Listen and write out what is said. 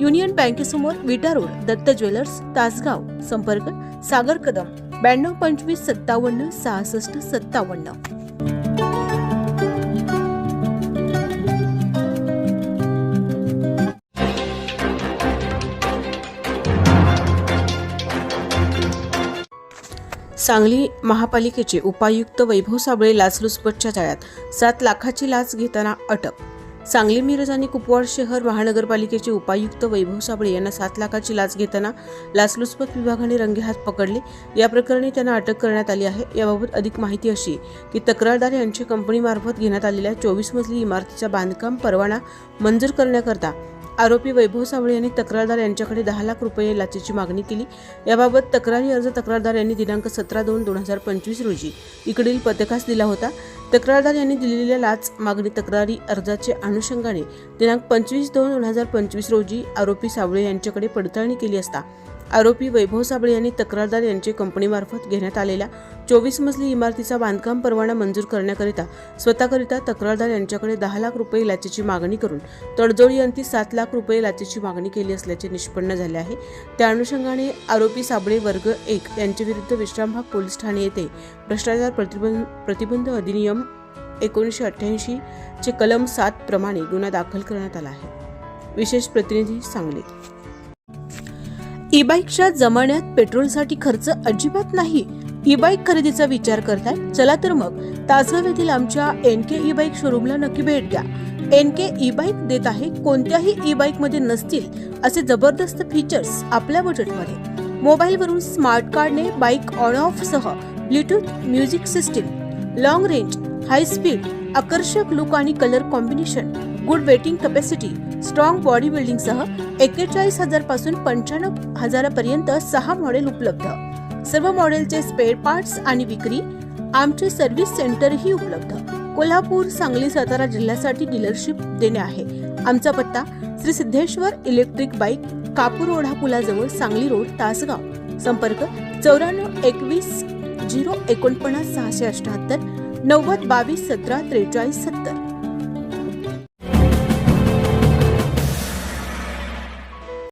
Union बँकेसमोर Vita road Datta jewellers Tasgaon संपर्क सागर कदम ब्याण्णव पंचवीस सत्तावन्न सहासष्ट सत्तावन्न. सांगली महापालिकेचे उपायुक्त वैभव साबळे लाचलुचपतच्या जाळ्यात सात लाखाची लाच घेताना अटक सांगली मिरज आणि कुपवाड शहर महानगरपालिकेचे उपायुक्त वैभव साबळे यांना सात लाखाची लाच घेताना लाचलुचपत विभागाने रंगेहात पकडले. या प्रकरणी त्यांना अटक करण्यात आली आहे. याबाबत अधिक माहिती अशी की तक्रारदार यांच्या कंपनीमार्फत घेण्यात आलेल्या चोवीस मजली इमारतीचा बांधकाम परवाना मंजूर करण्याकरता आरोपी वैभव सावळे यांनी तक्रारदार यांच्याकडे दहा लाख रुपये लाचेची मागणी केली. याबाबत तक्रारी अर्ज तक्रारदार यांनी दिनांक सतरा दोन दोन हजार पंचवीस रोजी इकडील पथकास दिला होता. तक्रारदार यांनी दिलेल्या लाच मागणी तक्रारी अर्जाचे अनुषंगाने दिनांक पंचवीस दोन दोन हजार पंचवीस रोजी आरोपी सावळे यांच्याकडे पडताळणी केली असता आरोपी वैभव साबळे यांनी तक्रारदार यांचे कंपनीमार्फत घेण्यात आलेल्या चोवीस मजली इमारतीचा बांधकाम परवाना मंजूर करण्याकरिता स्वतःकरिता तक्रारदार यांच्याकडे दहा लाख रुपये लाचेची मागणी करून तडजोडी अंती सात लाख रुपये लाचेची मागणी केली असल्याचे निष्पन्न झाले आहे. त्या अनुषंगाने आरोपी साबळे वर्ग एक यांच्याविरुद्ध विश्रामबाग पोलीस ठाणे येथे भ्रष्टाचार प्रतिबंध प्रतिबंध अधिनियम एकोणीसशे अठ्ठ्याऐंशी चे कलम सात प्रमाणे गुन्हा दाखल करण्यात आला आहे. विशेष प्रतिनिधी सांगली ई बाईकच्या जमान्यात पेट्रोलसाठी खर्च अजिबात नाही. ई बाईक खरेदीचा विचार करताय? चला तर मग. तासगाव येथील आमच्या एन के ई बाईक शोरूमला नक्की भेट द्या. एन के ई बाईक देत आहे कोणत्याही ई बाईकमध्ये नसतील असे जबरदस्त फीचर्स आपल्या बजेटमध्ये मोबाईलवरून स्मार्ट कार्डने बाईक ऑन ऑफ सह Bluetooth music system long range high speed आकर्षक लुक आणि colour combination good weighting capacity strong body building सह एक्केचाळीस हजारपासून पंच्याण्णव हजारापर्यंत सहा मॉडेल उपलब्ध. सर्व मॉडेलचे स्पेअर पार्ट्स आणि विक्री आमचे सर्व्हिस सेंटरही उपलब्ध. कोल्हापूर सांगली सातारा जिल्ह्यासाठी डीलरशिप देणे आहे. आमचा पत्ता श्री सिद्धेश्वर इलेक्ट्रिक बाईक कापूर ओढा पुलाजवळ सांगली रोड तासगाव. संपर्क चौऱ्याण्णव एकवीस झिरो एकोणपन्नास सहाशे अठ्याहत्तर नव्वद बावीस सतरा त्रेचाळीस सत्तर.